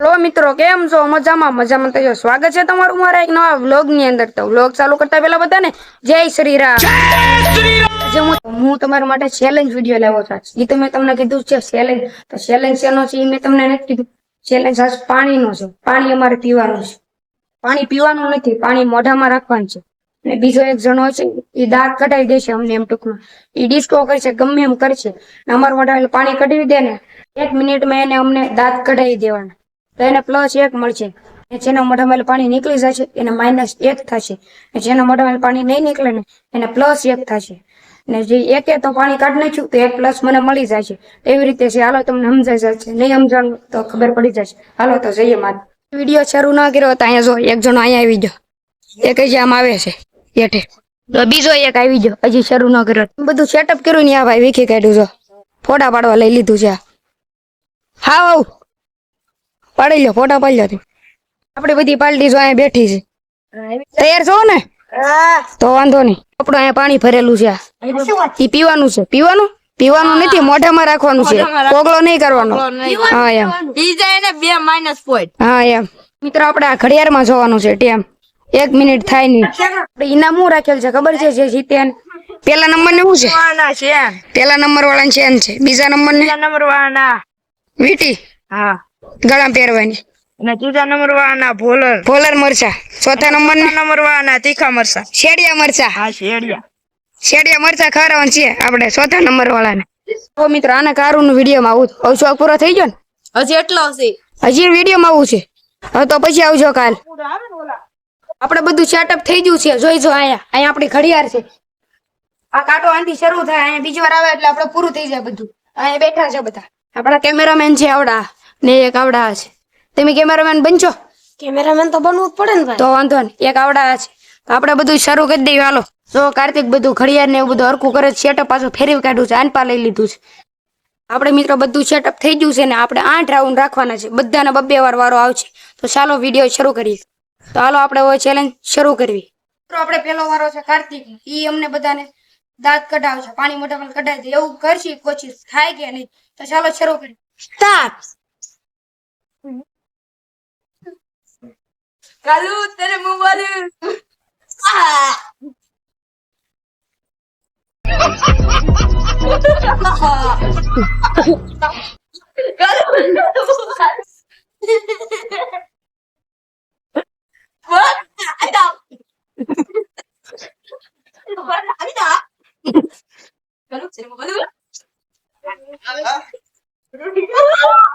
Hello મિત્રો કેમ છો? મજામાં મજામાં તો સ્વાગત છે તમારું મારા એક નવા વ્લોગની અંદર. તો વ્લોગ ચાલુ કરતા પહેલા બધાને જય શ્રી રામ. આજે હું હું તમારા માટે ચેલેન્જ વીડિયો લેવો છું એ તો મેં તમને કીધું છે ચેલેન્જ તો ચેલેન્જ શેનો છે એ મેં તમને નથી કીધું. ચેલેન્જ આજ પાણીનો છે. પાણી અમારે પીવાનું છે. પાણી પીવાનું નથી પાણી મોઢામાં રાખવાનું છે. અને બીજો એક જણો છે એ દાંત કઢાવી દેશે અમને એમ ટૂંકમાં. એ ડિસ્કો કરશે ગમે એમ કરશે અમારા મોઢામાં પાણી કઢાવી દે ને એક મિનિટમાં એને અમને દાંત કઢાવી દેવાના. તો એને પ્લસ એક મળશે. જેના મોઢામાં પાણી નીકળી જશે, એને માઇનસ એક થશે. જેના મોઢામાં પાણી નહીં નીકળે ને, એને પ્લસ એક થશે. ને જે એકે તો પાણી કાઢી નાખ્યું, તો એક પ્લસ મને મળી જશે. એવી રીતે છે, હાલો તમને સમજાઈ જશે. નહીં સમજાણું તો ખબર પડી જશે. હાલો તો જઈએ મારે. વીડિયો શરૂ ના કર્યો તો અહીંયા જો એક જણો અહીંયા આવી ગયો. એક જ આમ આવે છે, હેઠે. બીજો એક આવી ગયો, હજી શરૂ ન કર્યો. બધું સેટઅપ કર્યું ને આ ભાઈ, વીખી કાઢ્યું જો ફોટા પાડવા લઈ લીધું છે. હા આવ. પાડી લો ફોટા પાડી લો તું. બધી પાલટી જો અહીંયા બેઠી છે. તૈયાર છો ને? તો વાંધો નહીં. આપણું અહીંયા પાણી ભરેલું છે એ પીવાનું છે. પીવાનું? પીવાનું નથી મોઢામાં રાખવાનું છે. કોગળો નહીં કરવાનો. હા એમ. ઈ બે માઇનસ પોઈન્ટ હા એમ. મિત્રો આપણે આ ઘડિયાળમાં જોવાનું છે ટેમ. એક મિનિટ થાય નહીં. આપણે ઇનામ હું રાખેલ છે ખબર છે જે જીતે પેલા નંબર ને શું છે? પેલા નંબર વાળા ચેન છે. બીજા નંબર ને નંબર વાળા વીટી? હા. ગળા પહેરવાની. અને ત્રીજા નંબર વાળાના ભોલર. ભોલર મરચા. ચોથા નંબર નંબર વાળાના તીખા મરચા. શેડિયા મરચા. હા શેડિયા. શેડિયા મરચા ખાવાનું છે આપણે ચોથા નંબર વાળાને તો મિત્ર આના કારું નું વિડીયોમાં આવું હવે શોખ પૂરો થઈ ગયો ને? હજી એટલો હશે. હજી વિડીયોમાં આવું છે. હવે તો પછી આવજો કાલ. આપણે બધું સેટઅપ થઈ ગયું છે. જોઈજો અહીંયા. અહીંયા આપણી ઘડિયાળ છે. આ કાંટો આનાથી શરૂ થાય. અહીંયા બીજી વાર આવે એટલે આપણે પૂરું થઈ જાય બધું. અહીંયા બેઠા છે બધા. આપણા કેમેરામેન છે આવડા. ને એક આવડા છે. તમે કેમેરામેન બનજો. કેમેરામેન તો બનવું જ પડે ને ભાઈ. તો વાંધો નહીં. એક આવડા છે. આપણે બધું શરૂ કરી દઈએ. હાલો. જો કાર્તિક બધું ઘડિયાળ ને એવું બધું હરખું કરે સેટઅપ પાછું ફેરવી કાઢ્યું છે આનપા લઈ લીધું છે. આપણે મિત્રો બધું સેટઅપ થઈ ગયું છે ને આપણે આઠ રાઉન્ડ રાખવાના છે. બધાના બબ્બે વાર વારો આવશે. તો ચાલો વીડિયો શરૂ કરીએ. તો હાલો આપણે હવે ચેલેન્જ શરૂ કરવી. મિત્રો આપણે પહેલો વારો છે કાર્તિક. ઈ અમને બધાને દાંત કઢાવશે પાણી મોઢામાં કઢાવી દે. એવું કરશે કોશિશ થાય કે નહીં. તો ચાલો શરૂ કરીએ. Start Terima. Ah. Kalau kita tak ada. Kalau kita tak ada. Kalau ada. Kalau ada. Kalau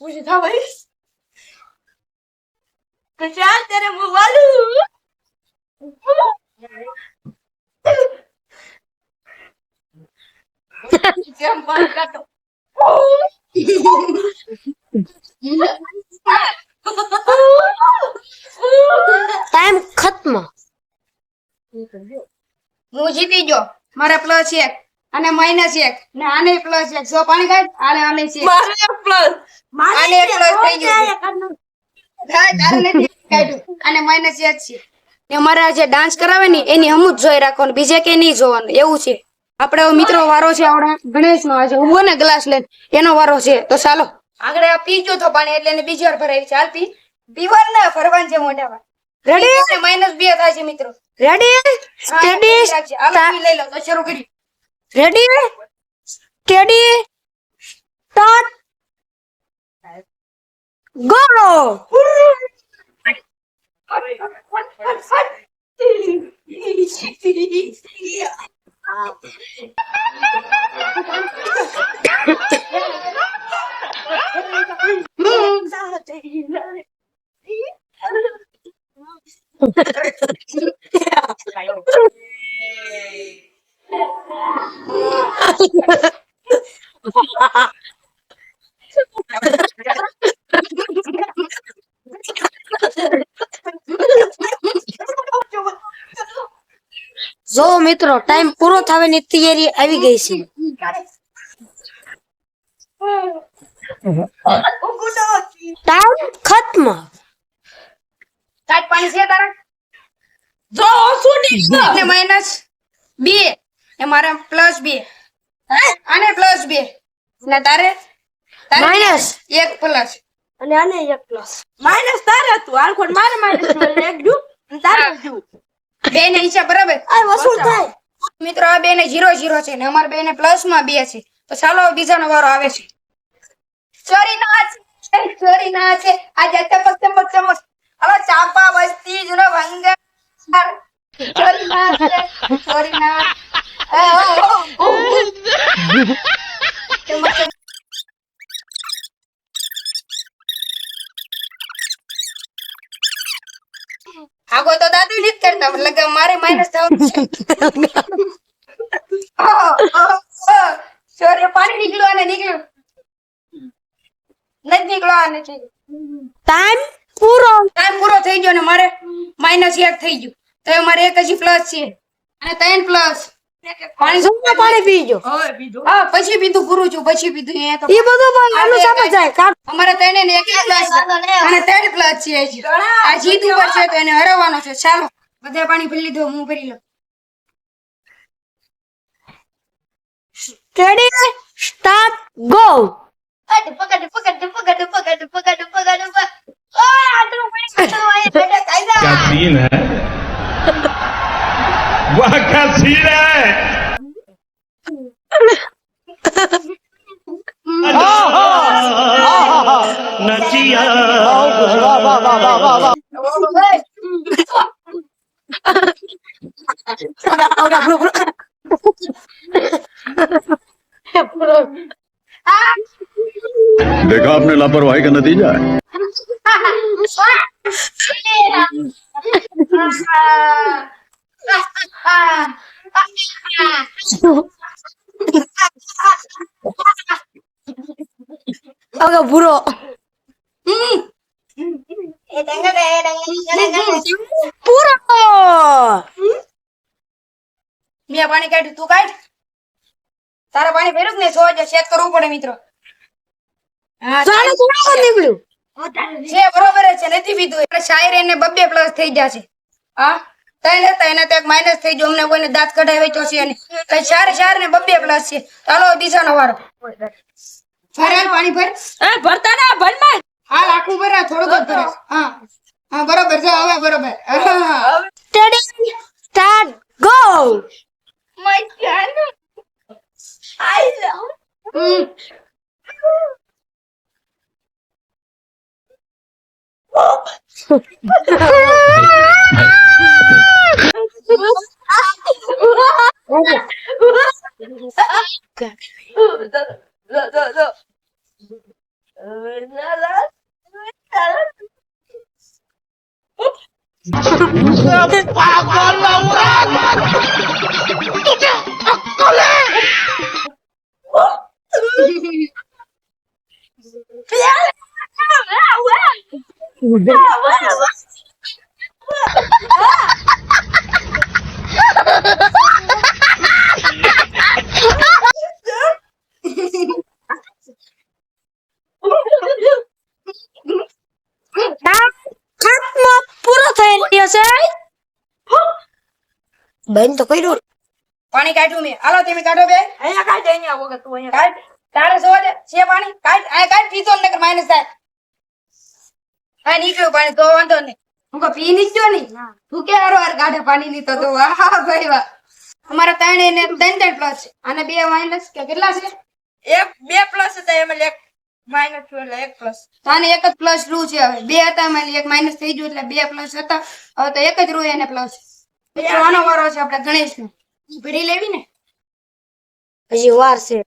પૂછી થવાઈશ પ્રશાંત તને હું વાલું. જેમ પણ કાટો ટાઈમ ખત્મ. હું જીતી ગયો. મારા પ્લસ એક અને માઇનસ એક. ને આને પ્લસ એક. જો પાણી કાઢ આને આને છે. મારે પ્લસ આને પ્લસ થઈ ગયું અને માઇનસ એક છે. ને અમારા જે ડાન્સ કરાવે ને એની હમું જ જોઈ રાખવાનું. બીજે કે નહીં જોવાનું. એવું છે. આપણે મિત્રો વારો છે આપણે ગણેશ નો આજે ઊભો ને ગ્લાસ લઈને એનો વારો છે. તો ચાલો. આગળ આ પી ગયો તો પાણી એટલે એને બીજી વાર ભરાવી છે. હાલ પી. બીવાર ના ભરવાન છે મોઢામાં. રેડી માઇનસ બે થાય છે મિત્રો. રેડી સ્ટડી લઈ લો. તો શરૂ કરી રેડી સ્ટેડી સ્ટાર્ટ ગો મિત્રો ટાઈમ પૂરો થવાની તૈયારી આવી ગઈ છે. ટાઈમ ખત્મ. પ્લસ બે. આને તારે? માઇનસ એક પ્લસ પ્લસ માઇનસ તારે તું આલખોડ મારે માઇનસ તારે બે ને હિસાબ બરાબર? આ વસૂલ થાય. મિત્રો આ બે ને જીરો જીરો છે ને અમારે બે ને પ્લસમાં બે છે. તો ચાલો બીજાનો વારો આવે છે. સોરી ના છે સોરી ના છે. આ ચમક ચમક ચમક. હવે ચાપા વસ્તી જુનો ભંગ સોરી ના છે સોરી ના એ, ઓ, ઓ, ઓ. ચમક ચમક. આગો તો દાદુ નથી કરતા મતલબ મારે માઇનસ થવાનું છે. સૂર્ય પાણી નીકળ્યું અને નીકળ્યું. નથી નીકળ્યો અને નથી. ટાઈમ પૂરો. ટાઈમ પૂરો થઈ ગયો ને મારે માઇનસ એક થઈ ગયું. તો મારે એક હજી પ્લસ છે. અને ત્રણ પ્લસ. પાણી જોઈને પાણી પીજો. આટલું પાણી वाह क्या सीन है नचिया देखा आपने लापरवाही का नतीजा है ઓકે પૂરો પૂરો મેં પાણી કાઢ્યું તું કાઢ. તારે પાણી ભર્યું જ નહીં સો ચેક કરવું પડે મિત્રો. નીકળ્યું. છે બરોબર છે નથી પીધું. એટલે શાયર એને બબ્બે પ્લસ થઈ જશે હા? ત્રણ હતા એના ત્યાં માઇનસ થઈ ગયો. અમને કોઈને દાંત કઢાવી વેચો છે અને કઈ ચાર ચાર ને બબ્બે પ્લસ છે. ચાલો બીજાનો વારો. ભર પાણી ભર એ ભરતા ના ભરમાં હાલ આખું ભર થોડું થોડુંક જ ભરે હા. હા બરોબર છે હવે બરોબર. હા. રેડી સ્ટાર્ટ ગો માય જાન આઈ લવ હમ. পাগল બેન તો કર્યું. પાણી કાઢ્યું મેં. હાલો તમે કાઢો બે. અહીંયા કાઢ અહીંયા વગર તું અહીંયા કાઢ. તારે જોવા દે છે પાણી? કાઢ આ કાઢ પીતો ને નકર માઇનસ થાય. હા નીકળ્યું પાણી તો વાંધો નહીં. હું કો પી નીકળ્યો નહીં? તું કે હારો હાર કાઢે પાણી ની તો? તો વાહ ભાઈ વાહ. અમારા ત્રણે ને ત્રણ ત્રણ પ્લસ છે. અને બે માઇનસ કે કેટલા છે? એક બે પ્લસ હતા એમાં એક માઇનસ એટલે એક પ્લસ તાને આને એક જ પ્લસ રૂ છે હવે. બે હતા એમાં એક માઇનસ થઈ ગયું એટલે બે પ્લસ હતા. હવે તો એક જ રૂ એને પ્લસ આનો વારો છે આપણે ગણેશનો. ભરી લેવી ને? હજી વાર છે.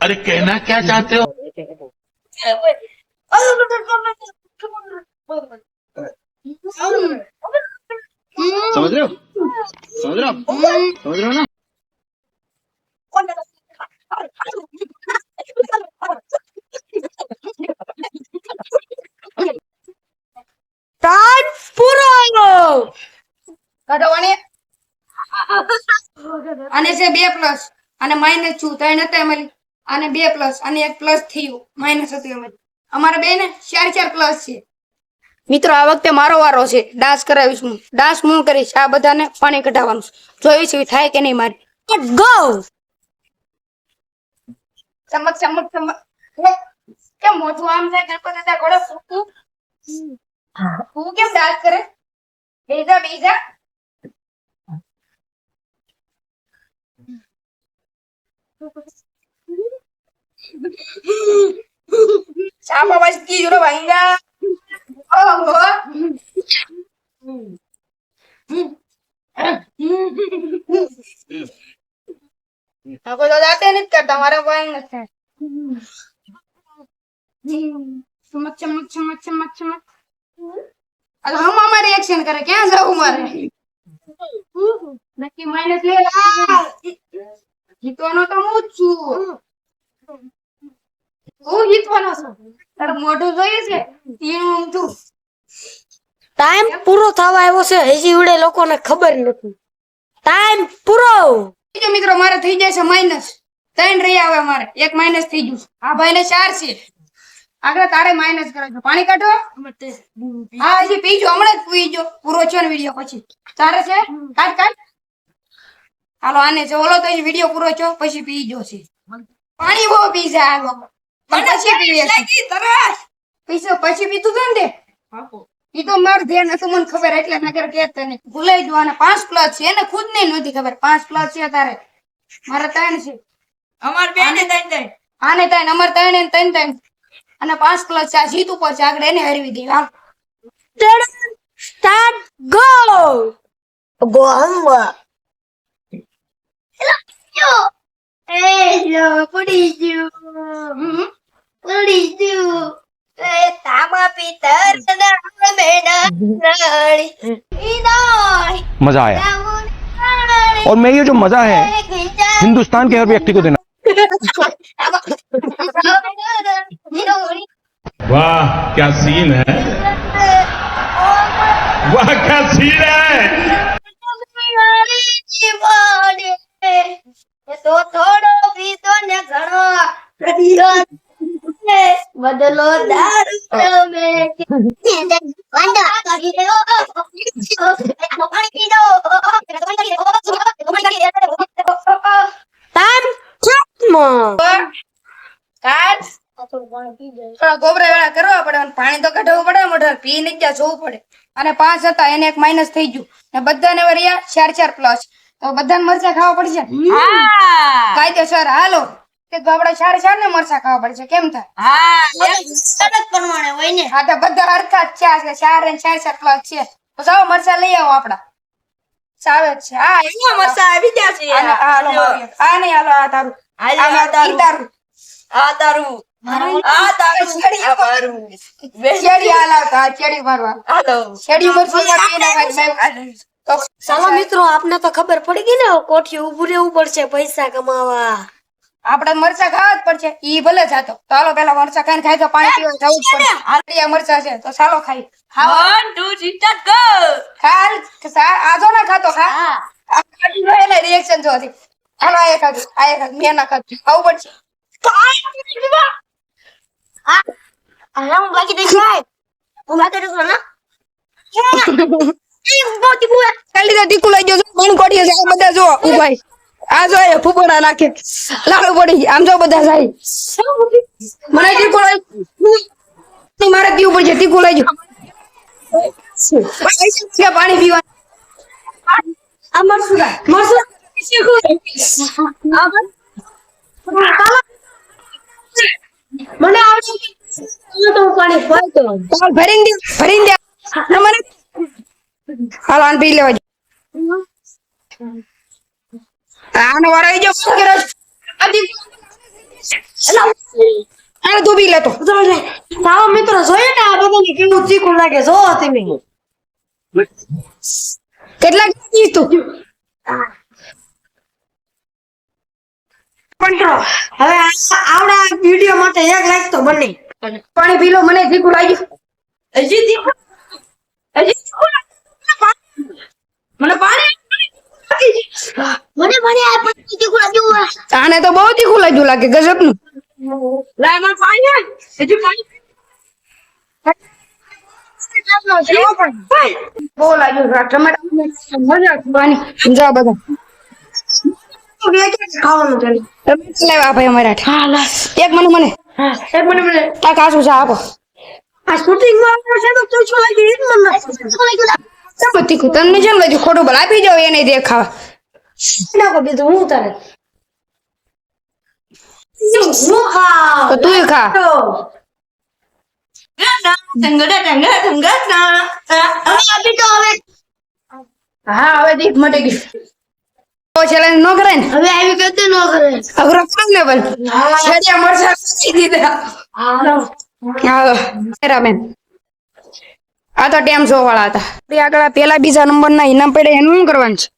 અરે કહેના ક્યાં ચાહતે હો? કાઢો છે બે પ્લસ અને માઇનસ છું ત્રણ હતા એમાં અને બે પ્લસ અને એક પ્લસ થયું માઇનસ હતું એમાં. અમારા બે ને ચાર ચાર પ્લસ છે. મિત્રો આ વખતે મારો વારો છે. ડાન્સ કરાવીશ હું. ડાન્સ હું કરીશ. આ બધાને પાણી કઢાવવાનું જોઈશ થાય કે નહીં મારી. ગો ચમક ચમક ચમક. કેમ મોઢું આમ થાય ગણપત દાદા ઘોડે ફૂકું? હું કેમ ડાન્સ કરે? બેજા બેજા Siapa masih tidur bangga? Oh, Aku તો જાતે નથી કરતા મારા ભાઈ નથી ચમક ચમક ચમક ચમક ચમક હવે મામા રિએક્શન કરે ક્યાં જવું મારે નક્કી માઇનસ લે જીતવાનો તો હું જ છું. હું જીતવાનો છું. તારું મોઢું જોઈએ છે? એનું હું ટાઈમ પૂરો થવા આવ્યો છે. હજી ઉડે લોકોને ખબર નથી. ટાઈમ પૂરો! મિત્રો મારે થઈ જાય છે માઇનસ. ત્રણ રહી આવે મારે એક માઇનસ થઈ ગયું. આ ભાઈ ને ચાર છે. આગળ તારે માઇનસ કરે છે. પાણી કાઢો. હા હજી પીજો હમણાં જ પીજો. પૂરો છે ને વીડિયો પછી. તારે છે? કાઢ કાઢ. હાલો આને છે ઓલો તો વીડિયો પૂરો છો પછી પીજો છે. પાણી બહુ પી જાય આ લોકો પછી પીવે છે. પીશો પછી પીતું હતું ને ઈ તો મારું ધ્યાન હતું મને ખબર એટલે નગર કે નહીં ભૂલાઈ ગયું અને પાંચ પ્લસ છે ને ખુદ ને નથી ખબર. પાંચ પ્લસ છે તારે. મારે ત્રણ છે. અમાર બેન ને ત્રણ ત્રણ. આને ત્રણ અમાર ત્રણ ત્રણ ત્રણ. અને પાંચ પ્લસ છે આ જીત ઉપર છે આગળ એને હરવી દઈ હાલ સ્ટાર્ટ ગો ગો હમવા એ લો પડી ગયું હમ. પડી ગયું એ તામા પિતર ના બેડા રાણી ઈદાઈ मजा आया રાણી और मैं ये जो मजा है हिंदुस्तान के हर व्यक्ति को देना वाह क्या सीन है वाह क्या सीन है તો થોડો પીતો ને ઘણો બદલો દારૂ તમે વાંડા કરી દો પાણી પી દો ટાઈમ ખત્મ કાઢ થોડા ગોબરા વેળા કરવા પડે અને પાણી તો કાઢવું પડે મોઢા પી ને ત્યાં જોવું પડે? અને પાંચ હતા એને એક માઇનસ થઈ ગયું. ને બધાને વરિયા ચાર ચાર પ્લસ તો બધાને મરચા ખાવા પડશે? કાયદેસર. હાલો. તે ગોબડા ચાર ચાર ને મરચા ખાવા પડશે. કેમ થાય? પ્રમાણે હોય ને. હા તો બધા હરખા જ છે આ છે ચાર ને ચાર ચાર પ્લસ છે. તો જાઓ મરચા લઈ આવો આપડા સાવે જ છે. હા. એમાં મરચા આવી ગયા છે. હા નહીં હાલો આ તારું. આ તારું. આ તારું. ચાલો મિત્રો આપને તો ખબર પડી ગઈ ને કોઠી ઉભું રહેવું પડશે પૈસા કમાવા. આપડે મરચા ખાવા જ પડશે. ઈ ભલે જાતો. ચાલો પેલા મરચા ખાઈને ખાય તો પાણી પીવા જવું જ પડે આલિયા મરચા છે. તો ચાલો ખાઈ. ખાલ. સા- આજો ના ખાતો ખા. આ ખાટી નો એના રિએક્શન જો હતી. હાલો આ ખાધું. આયે ખાધું. મેં ના ખાધું. આવું પડશે. જાય દઈ ના કાલી તો ટીકુ લઈ ગયો મન કોડીએ છે બધા જો ઉભાઈ આ જો એ ફૂફડા નાખે લાડુ પડી આમ જો બધા જાય મને ટીકુ લઈ મારે પીવું પડશે ટીકુ લઈ જો પાણી પીવા આ મને આવડે તો પાણી ભરી દઉં. ચાલ ભરીને દે ભરીને દે. ના મને હાલ આને પી લેવા આનો વારો આવી શું કરે છે? આને તું પી લેતો તારો મિત્રો જોયું ને આ બધાને કેવું ચીકું લાગે જો તમે. કેટલાક તું? કંટ્રો હવે આવડા વીડિયો માટે એક લાઈક તો બને. પાણી પીલો મને ઠીકું લાગ્યું હજી દીકરો હજી. મને પાણી મને મને આ પણ બીજી લાગ્યું આને તો બહુ તીખું લાગ્યું લાગે ગજબનું બહુ લાગ્યું આ ટમાટા મજા ખાવાની જા બધા. તમને જેમ બધું ખોટું ભલે આપી જાવ એને દેખાવા હું તારે તો ખા હા હવે દીપ મટી ગયું. ચેલેન્જ ન કરે ને? હવે આવી કરતે ન કરે અઘરો કામ ને પણ. છેડિયા મરચા કાપી દીધા. હા. બરાબર આ તો ટેમ શો વાળા હતા આગળ પેલા બીજા નંબર ના ઇનામ પડે એનું શું કરવાનું છે?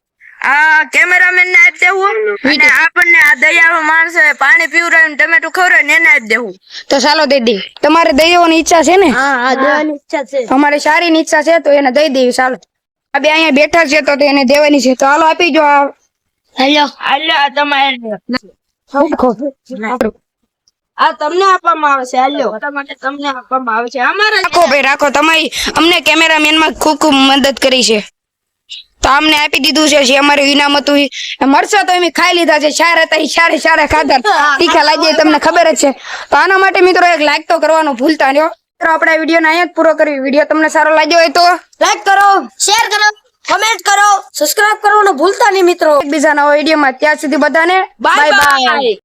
આ કેમેરામેન ને આપી દેવું. અને આપણને આ દયાળુ માણસ પાણી પીવડાવીને ટમેટું ખવડાવે ને એને આપી દેવું. તો ચાલો દઈ દઈએ તમારે દઈ ઈચ્છા છે ને? હા હા દેવાની ઈચ્છા છે. અમારે સારી ની ઈચ્છા છે તો એને દઈ દેવી ચાલો. આ બે અહીંયા બેઠા છે તો એને દેવાની છે. તો હાલો આપી જો આ હેલો. હેલો આ તમારે આ તમને આપવામાં આવે છે માટે તમને આપવામાં આવે છે અમારે રાખો ભાઈ રાખો. તમારી અમને કેમેરામેનમાં ખૂબ ખૂબ મદદ કરી છે. તો અમને આપી દીધું છે જે અમારે ઇનામ હતું. મરચા તો એમ ખાઈ લીધા છે ચાર હતા ચારે ચારે ખાધા તીખા લાગી તમને ખબર જ છે. તો આના માટે મિત્રો એક લાઈક તો કરવાનું ભૂલતા હો. મિત્રો આપણે વીડિયો ને અહીંયા જ પૂરો કરી વીડિયો તમને સારો લાગ્યો હોય તો લાઈક કરો શેર કરો. કમેન્ટ કરો સબસ્ક્રાઇબ કરવાનું ભૂલતા નહીં મિત્રો. એકબીજાના વિડીયોમાં ત્યાં સુધી બધાને બાય બાય